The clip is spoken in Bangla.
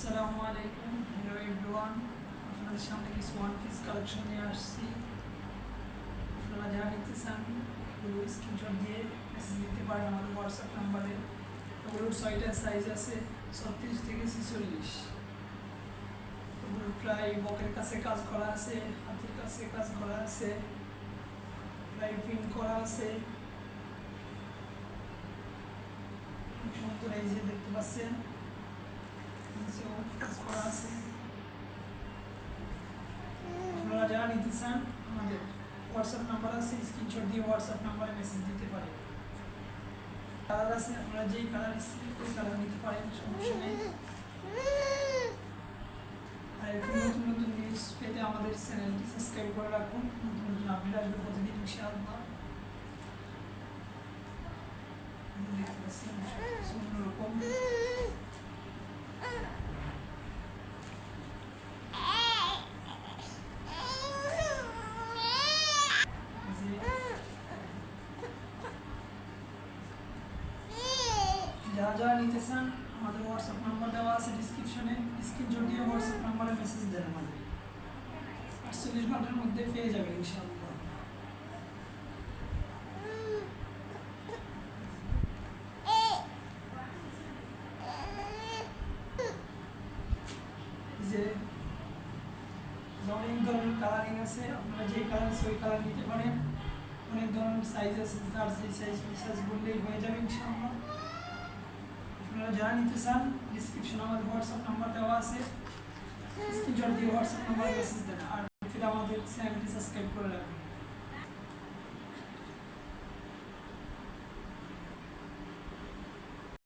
আসসালামু আলাইকুম। হ্যালো এভরিওয়ান আপনাদের সামনে কিছু ওয়ান পিস কালেকশন নিয়ে আসছি। আপনারা যারা নিতে এগুলো স্ক্রিনশট দিয়ে মেসেজ দিতে পারেন আমাদের হোয়াটসঅ্যাপ নাম্বারে ওগুলোর ছয়টা সাইজ আছে, ছত্রিশ থেকে ছেচল্লিশ। ওগুলো প্রায় বকের কাছে কাজ করা আছে, হাতের কাছে কাজ করা আছে, প্রায় প্রিন্ট করা আছে। এই যে দেখতে পাচ্ছেন। নিচেও কাজ করা আছে আপনারা যারা নিতে চান, আমাদের হোয়াটসঅ্যাপ নাম্বার আছে স্ক্রিনশট দিয়ে হোয়াটসঅ্যাপ নাম্বারে মেসেজ দিতে পারেন। কালার আছে, আপনারা যেই কালার ইচ্ছে ওই কালার নিতে পারেন, সমস্যা নেই। আর এরকম নতুন নতুন নিউজ পেতে আমাদের চ্যানেলটি সাবস্ক্রাইব করে রাখুন। নতুন নতুন আপডেট আসবে প্রতিদিন, ইনশাআল্লাহ দেখতে পাচ্ছেন অন্যরকম যে যারা নিতে চান আমাদের হোয়াটসঅ্যাপ নাম্বার দেওয়া আছে ডিসক্রিপশনে স্ক্রিনশট দিয়ে হোয়াটসঅ্যাপ নাম্বারে মেসেজ দেন আমাদের। আটচল্লিশ ঘণ্টার মধ্যে পেয়ে অনেক ধরনের কালারিং আছে, আপনারা যে কালার কালার নিতে পারেন। অনেক সাইজ আছে যে সাইজ সাইজ বললেই হয়ে যাবে ইনশাআল্লাহ। আপনারা যারা নিতে চান ডিসক্রিপশন আমাদের হোয়াটসঅ্যাপ নাম্বার দেওয়া আছে স্ক্রিনশট দিয়ে হোয়াটসঅ্যাপ নাম্বার মেসেজ দেন আর আমাদের চ্যানেলটি সাবস্ক্রাইব করে রাখুন